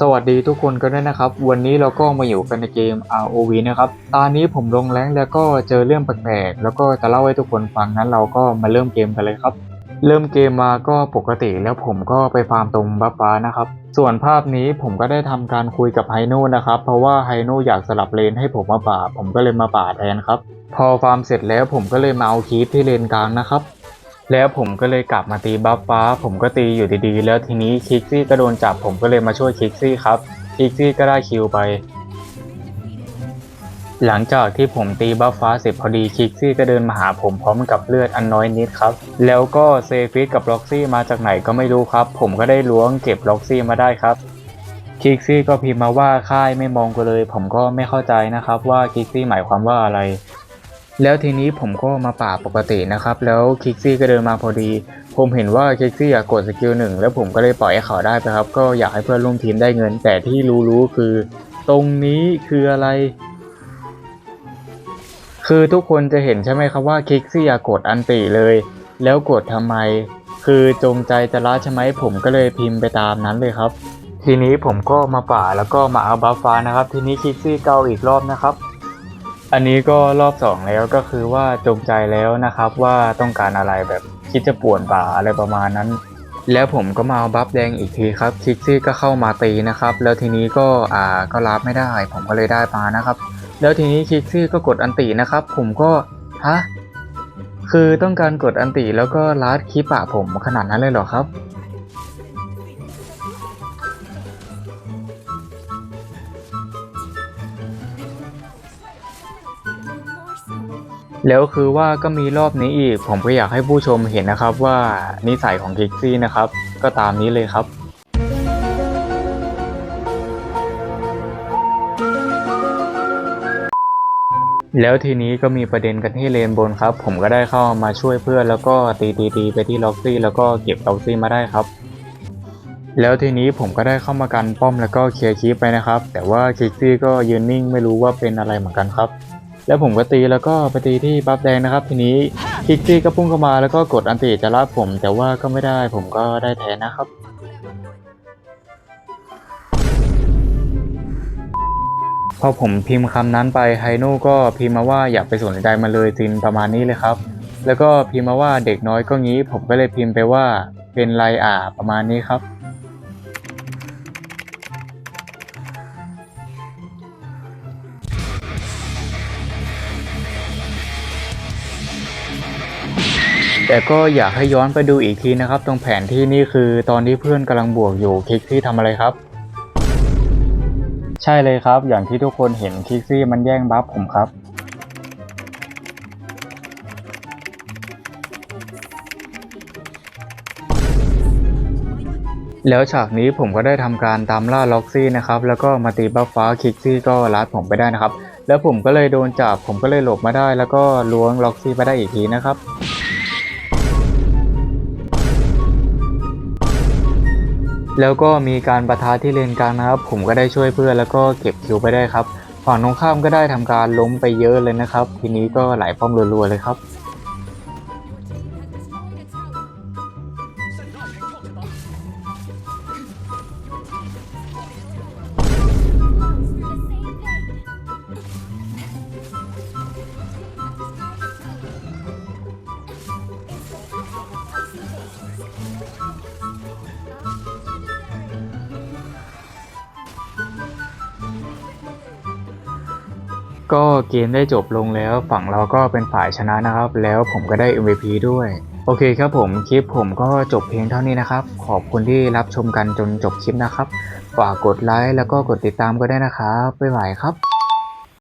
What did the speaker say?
สวัสดีทุกคนกันด้วยนะครับ วันนี้เราก็มาอยู่กันในเกม ROV นะครับตอนนี้ผมลงแรงแล้วก็เจอเรื่องแปลกๆแล้วก็จะเล่าให้ทุกคนฟังนั้นเราก็มาเริ่มเกมกันเลยครับ เริ่มเกมมาก็ปกติแล้วผมก็ไปฟาร์มตรงบัฟฟ้านะครับ ส่วนภาพนี้ผมก็ได้ทำการคุยกับไฮโน่นะครับ เพราะว่าไฮโน่อยากสลับเลนให้ผมมาป่า ผมก็เลยมาป่าแทนครับ พอฟาร์มเสร็จแล้วผมก็เลยมาเอาคีปที่เลนกลางนะครับ แล้วผมก็เลยกลับมาตีบัฟฟ้า ผมก็ตีอยู่ดีๆ แล้วทีนี้คิกซี่ก็โดนจับผมก็เลยมาช่วยคิกซี่ครับคิกซี่ก็ได้คิวไป หลังจากที่ผมตีบัฟฟ้าเสร็จพอดีคิกซี่ก็เดินมาหาผมพร้อมกับเลือดอันน้อยนิดครับ แล้วก็เซฟิสกับล็อกซี่มาจากไหนก็ไม่รู้ครับ ผมก็ได้ล้วงเก็บล็อกซี่มาได้ครับคิกซี่ก็พิมพ์มาว่าค่ายไม่มองกูเลย ผมก็ไม่เข้าใจนะครับว่าคิกซี่หมายความว่าอะไร แล้วทีนี้ผมก็มาป่าปกตินะครับ แล้วคิกซี่ก็เดินมาพอดี ผมเห็นว่าคิกซี่อยากกดสกิลหนึ่งแล้วผมก็เลยปล่อยให้เขาได้ไปครับ ก็อยากให้เพื่อนร่วมทีมได้เงิน แต่ที่รู้ๆคือ ตรงนี้คืออะไร คือทุกคนจะเห็นใช่ไหมครับว่าคิกซี่อยากกดอันติเลย แล้วกดทำไม คือจงใจจะละใช่ไหมผมก็เลยพิมพ์ไปตามนั้นเลยครับ ทีนี้ผมก็มาป่าแล้วก็มาเอาบัฟฟ้านะครับ ทีนี้คิกซี่เกาอีกรอบนะครับ อันนี้ก็รอบสองแล้วก็คือว่าจงใจแล้วนะครับว่าต้องการอะไรแบบคิดจะป่วนป่าอะไรประมาณนั้น แล้วผมก็มาเอาบัฟแดงอีกทีครับคิกซี่ก็เข้ามาตีนะครับ แล้วทีนี้ก็อ่าก็รับไม่ได้ ผมก็เลยได้มานะครับ แล้วทีนี้คิกซี่ก็กดอันตินะครับ ผมก็ฮะคือต้องการกดอันติแล้วก็ลัดคีปะผมขนาดนั้นเลยเหรอครับ แล้วคือว่าก็มีรอบนี้อีก ผมก็อยากให้ผู้ชมเห็นนะครับว่านิสัยของคิกซี่นะครับ ก็ตามนี้เลยครับแล้วทีนี้ก็มีประเด็นกันที่เลนบนครับ ผมก็ได้เข้ามาช่วยเพื่อนแล้วก็ตีตีตีไปที่ล็อกซี่ แล้วก็เก็บล็อกซี่มาได้ครับ แล้วทีนี้ผมก็ได้เข้ามากันป้อมแล้วก็เคลียร์คีปไปนะครับ แต่ว่าคิกซี่ก็ยืนนิ่งไม่รู้ว่าเป็นอะไรเหมือนกันครับ แล้วผมก็ตีแล้วก็ไปตีที่บัฟแดงนะครับ ทีนี้คิกซี่ก็พุ่งเข้ามาแล้วก็กดอันติจะรับผม แต่ว่าก็ไม่ได้ผมก็ได้แทนนะครับพอผมพิมพ์คำนั้นไปไฮโน่ก็พิมพ์มาว่าอย่าไปสนใจมันเลยซินประมาณนี้เลยครับ แล้วก็พิมพ์มาว่าเด็กน้อยก็งี้ ผมก็เลยพิมพ์ไปว่าเป็นไรอ่าประมาณนี้ครับ แต่ก็อยากให้ย้อนไปดูอีกทีนะครับ ตรงแผนที่นี่คือตอนที่เพื่อนกำลังบวกอยู่คิกซี่ทำอะไรครับ ใช่เลยครับ อย่างที่ทุกคนเห็นคิกซี่มันแย่งบัฟผมครับ แล้วฉากนี้ผมก็ได้ทำการตามล่าล็อกซี่นะครับ แล้วก็มาตีบัฟฟ้าคิกซี่ก็ลัดผมไปได้นะครับ แล้วผมก็เลยโดนจับผมก็เลยหลบมาได้ แล้วก็ล้วงล็อกซี่ไปได้อีกทีนะครับ แล้วก็มีการประทะที่เลนกลางนะครับ ผมก็ได้ช่วยเพื่อนแล้วก็เก็บคิวไปได้ครับ ฝั่งตรงข้ามก็ได้ทำการล้มไปเยอะเลยนะครับ ทีนี้ก็ไหลป้อมรัวๆเลยครับ ก็เกมได้จบลงแล้วฝั่งเราก็เป็นฝ่ายชนะนะครับ แล้วผมก็ได้ MVP ด้วย โอเคครับผมคลิปผมก็จบเพียงเท่านี้นะครับ ขอบคุณที่รับชมกันจนจบคลิปนะครับ ฝากกดไลค์แล้วก็กดติดตามก็ได้นะครับบ๊ายบายครับ